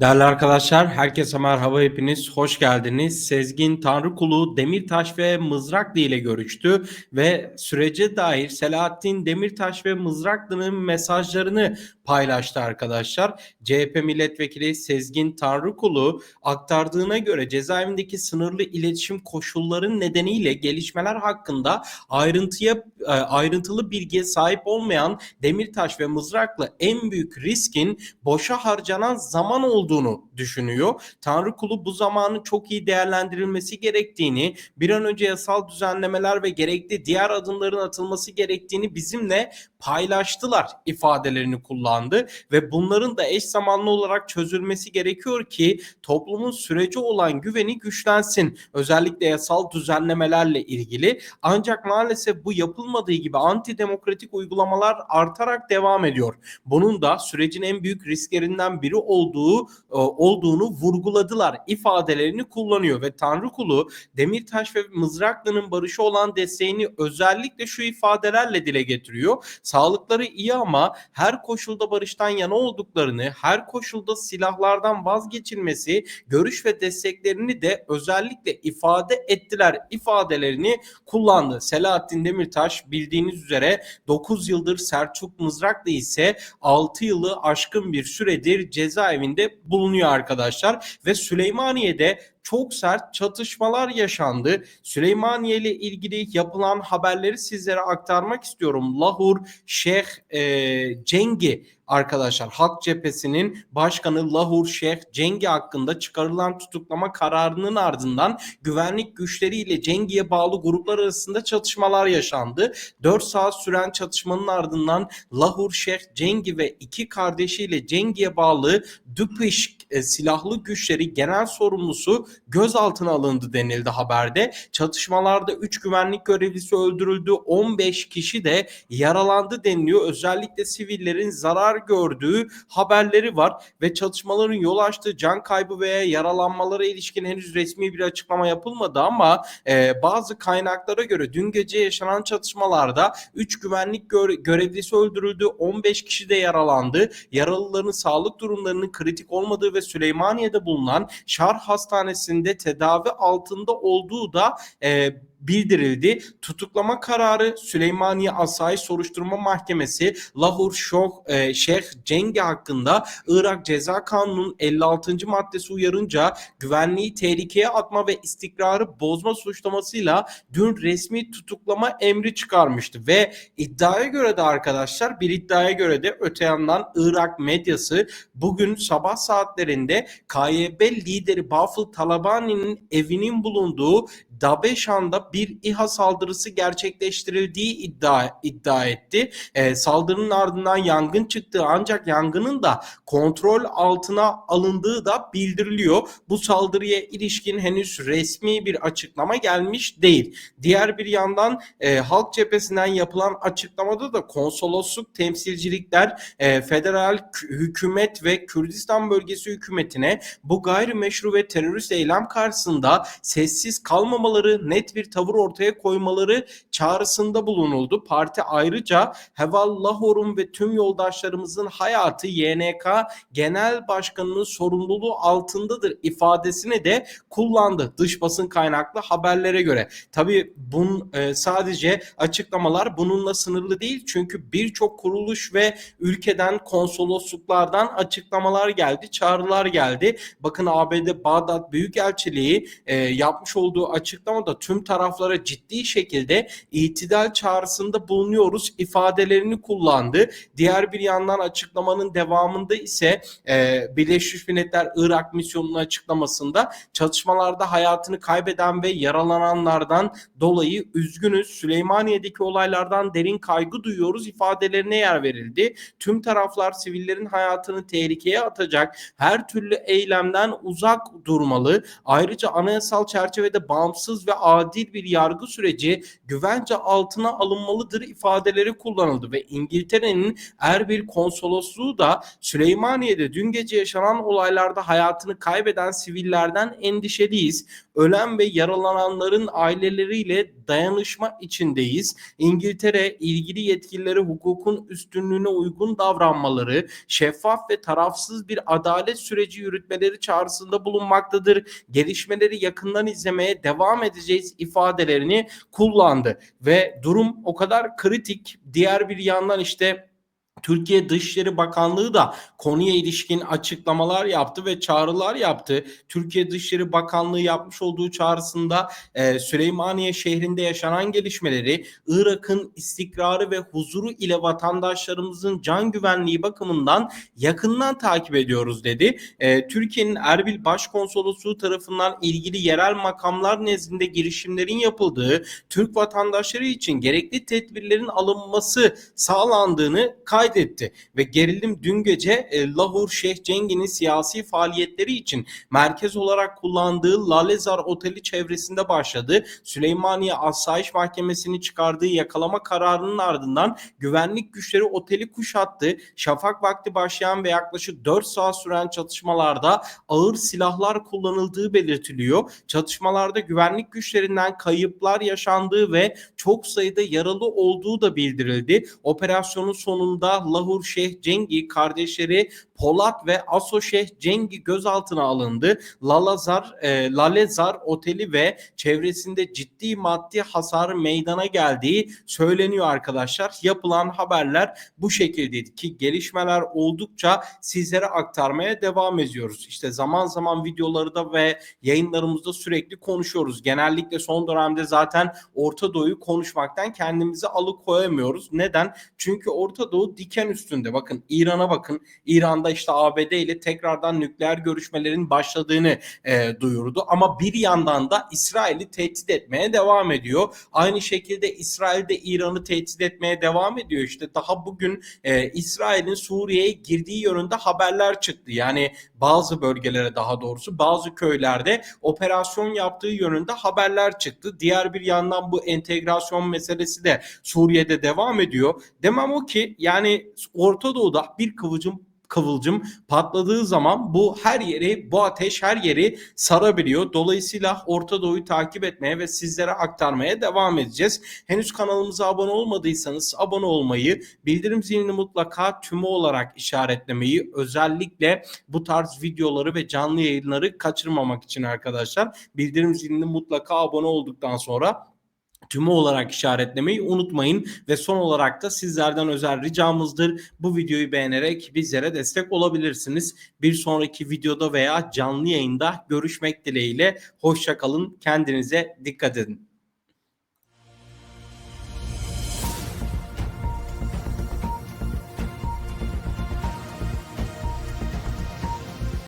Değerli arkadaşlar, herkese merhaba hepiniz, hoş geldiniz. Sezgin Tanrıkulu, Demirtaş ve Mızraklı ile görüştü ve sürece dair Selahattin Demirtaş ve Mızraklı'nın mesajlarını paylaştı arkadaşlar. CHP milletvekili Sezgin Tanrıkulu aktardığına göre cezaevindeki sınırlı iletişim koşulları nedeniyle gelişmeler hakkında ayrıntıya e, ayrıntılı bilgiye sahip olmayan Demirtaş ve Mızraklı en büyük riskin boşa harcanan zaman olduğunu düşünüyor. Tanrı kulu bu zamanın çok iyi değerlendirilmesi gerektiğini, bir an önce yasal düzenlemeler ve gerekli diğer adımların atılması gerektiğini bizimle paylaştılar ifadelerini kullandı ve bunların da eş zamanlı olarak çözülmesi gerekiyor ki toplumun sürece olan güveni güçlensin. Özellikle yasal düzenlemelerle ilgili. Ancak maalesef bu yapılmadığı gibi antidemokratik uygulamalar artarak devam ediyor. Bunun da sürecin en büyük risklerinden biri olduğu olduğunu vurguladılar ifadelerini kullanıyor ve Tanrı kulu Demirtaş ve Mızraklı'nın barışı olan desteğini özellikle şu ifadelerle dile getiriyor. Sağlıkları iyi ama her koşulda barıştan yana olduklarını, her koşulda silahlardan vazgeçilmesi, görüş ve desteklerini de özellikle ifade ettiler ifadelerini kullandı. Selahattin Demirtaş bildiğiniz üzere 9 yıldır Selçuk Mızraklı ise 6 yılı aşkın bir süredir cezaevinde bulunuyor arkadaşlar. Ve Süleymaniye'de çok sert çatışmalar yaşandı. Süleymaniye ile ilgili yapılan haberleri sizlere aktarmak istiyorum. Lahur Şeyh e, Cengi arkadaşlar Halk Cephesi'nin başkanı Lahur Şeyh Cengi hakkında çıkarılan tutuklama kararının ardından güvenlik güçleriyle Cengi'ye bağlı gruplar arasında çatışmalar yaşandı. 4 saat süren çatışmanın ardından Lahur Şeyh Cengi ve iki kardeşiyle Cengi'ye bağlı Düpiş e, silahlı güçleri genel sorumlusu gözaltına alındı denildi haberde. Çatışmalarda 3 güvenlik görevlisi öldürüldü, 15 kişi de yaralandı deniliyor. Özellikle sivillerin zarar gördüğü haberleri var ve çatışmaların yol açtığı can kaybı veya yaralanmalara ilişkin henüz resmi bir açıklama yapılmadı ama e, bazı kaynaklara göre dün gece yaşanan çatışmalarda 3 güvenlik gö görevlisi öldürüldü, 15 kişi de yaralandı. Yaralıların sağlık durumlarının kritik olmadığı ve Süleymaniye'de bulunan Şarh Hastanesi'nde tedavi altında olduğu da e, bildirildi. Tutuklama kararı Süleymaniye Asayiş Soruşturma Mahkemesi Lahur Şoh, e, Şeyh Cengi hakkında Irak Ceza Kanunu'nun 56. maddesi uyarınca güvenliği tehlikeye atma ve istikrarı bozma suçlamasıyla dün resmi tutuklama emri çıkarmıştı ve iddiaya göre de arkadaşlar bir iddiaya göre de öte yandan Irak medyası bugün sabah saatlerinde KYB lideri Bafıl Talabani'nin evinin bulunduğu Dabeşan'da bir İHA saldırısı gerçekleştirildiği iddia iddia etti. E, saldırının ardından yangın çıktığı ancak yangının da kontrol altına alındığı da bildiriliyor. Bu saldırıya ilişkin henüz resmi bir açıklama gelmiş değil. Diğer bir yandan e, Halk Cephesi'nden yapılan açıklamada da konsolosluk temsilcilikler e, federal hükümet ve Kürdistan bölgesi hükümetine bu gayrimeşru ve terörist eylem karşısında sessiz kalmamaları, net bir tavır ortaya koymaları çağrısında bulunuldu. Parti ayrıca Heval Lahor'un ve tüm yoldaşlarımızın hayatı YNK Genel Başkanı'nın sorumluluğu altındadır ifadesini de kullandı dış basın kaynaklı haberlere göre. Tabii bun e, sadece açıklamalar bununla sınırlı değil çünkü birçok kuruluş ve ülkeden konsolosluklardan açıklamalar geldi, çağrılar geldi. Bakın ABD Bağdat Büyükelçiliği e, yapmış olduğu açıklamada tüm taraflara ciddi şekilde itidal çağrısında bulunuyoruz ifadelerini kullandı. Diğer bir yandan açıklamanın devamında ise e, Birleşmiş Milletler Irak misyonunun açıklamasında çatışmalarda hayatını kaybeden ve yaralananlardan dolayı üzgünüz. Süleymaniye'deki olaylardan derin kaygı duyuyoruz ifadelerine yer verildi. Tüm taraflar sivillerin hayatını tehlikeye atacak her türlü eylemden uzak durmalı. Ayrıca anayasal çerçevede bağımsız ve adil bir yargı süreci güvence altına alınmalıdır ifadeleri kullanıldı ve İngiltere'nin Erbil konsolosluğu da Süleymaniye'de dün gece yaşanan olaylarda hayatını kaybeden sivillerden endişeliyiz. ölen ve yaralananların aileleriyle dayanışma içindeyiz. İngiltere ilgili yetkilileri hukukun üstünlüğüne uygun davranmaları, şeffaf ve tarafsız bir adalet süreci yürütmeleri çağrısında bulunmaktadır. Gelişmeleri yakından izlemeye devam edeceğiz ifadelerini kullandı ve durum o kadar kritik. Diğer bir yandan işte Türkiye Dışişleri Bakanlığı da konuya ilişkin açıklamalar yaptı ve çağrılar yaptı. Türkiye Dışişleri Bakanlığı yapmış olduğu çağrısında e, Süleymaniye şehrinde yaşanan gelişmeleri, Irak'ın istikrarı ve huzuru ile vatandaşlarımızın can güvenliği bakımından yakından takip ediyoruz dedi. E, Türkiye'nin Erbil Başkonsolosluğu tarafından ilgili yerel makamlar nezdinde girişimlerin yapıldığı, Türk vatandaşları için gerekli tedbirlerin alınması sağlandığını kaydetti ve gerilim dün gece e, Lahur Şeyh Cengi'nin siyasi faaliyetleri için merkez olarak kullandığı Lalezar Oteli çevresinde başladı. Süleymaniye Asayiş Mahkemesi'nin çıkardığı yakalama kararının ardından güvenlik güçleri oteli kuşattı. Şafak vakti başlayan ve yaklaşık 4 saat süren çatışmalarda ağır silahlar kullanıldığı belirtiliyor. Çatışmalarda güvenlik güçlerinden kayıplar yaşandığı ve çok sayıda yaralı olduğu da bildirildi. Operasyonun sonunda Lahur Şeyh Cengi kardeşleri Polat ve Aso Şeyh Cengi gözaltına alındı. Lalazar, e, Lalezar Oteli ve çevresinde ciddi maddi hasar meydana geldiği söyleniyor arkadaşlar. Yapılan haberler bu şekildeydi ki gelişmeler oldukça sizlere aktarmaya devam ediyoruz. İşte zaman zaman videoları da ve yayınlarımızda sürekli konuşuyoruz. Genellikle son dönemde zaten Orta Doğu'yu konuşmaktan kendimizi alıkoyamıyoruz. Neden? Çünkü Orta Doğu diken üstünde. Bakın İran'a bakın. İran'da işte ABD ile tekrardan nükleer görüşmelerin başladığını e, duyurdu. Ama bir yandan da İsrail'i tehdit etmeye devam ediyor. Aynı şekilde İsrail de İran'ı tehdit etmeye devam ediyor. İşte daha bugün e, İsrail'in Suriye'ye girdiği yönünde haberler çıktı. Yani bazı bölgelere daha doğrusu bazı köylerde operasyon yaptığı yönünde haberler çıktı. Diğer bir yandan bu entegrasyon meselesi de Suriye'de devam ediyor. Demem o ki yani Orta Doğu'da bir kıvılcım kıvılcım patladığı zaman bu her yeri, bu ateş her yeri sarabiliyor. Dolayısıyla Orta Doğu'yu takip etmeye ve sizlere aktarmaya devam edeceğiz. Henüz kanalımıza abone olmadıysanız abone olmayı, bildirim zilini mutlaka tümü olarak işaretlemeyi, özellikle bu tarz videoları ve canlı yayınları kaçırmamak için arkadaşlar bildirim zilini mutlaka abone olduktan sonra tümü olarak işaretlemeyi unutmayın ve son olarak da sizlerden özel ricamızdır. Bu videoyu beğenerek bizlere destek olabilirsiniz. Bir sonraki videoda veya canlı yayında görüşmek dileğiyle. Hoşçakalın. Kendinize dikkat edin.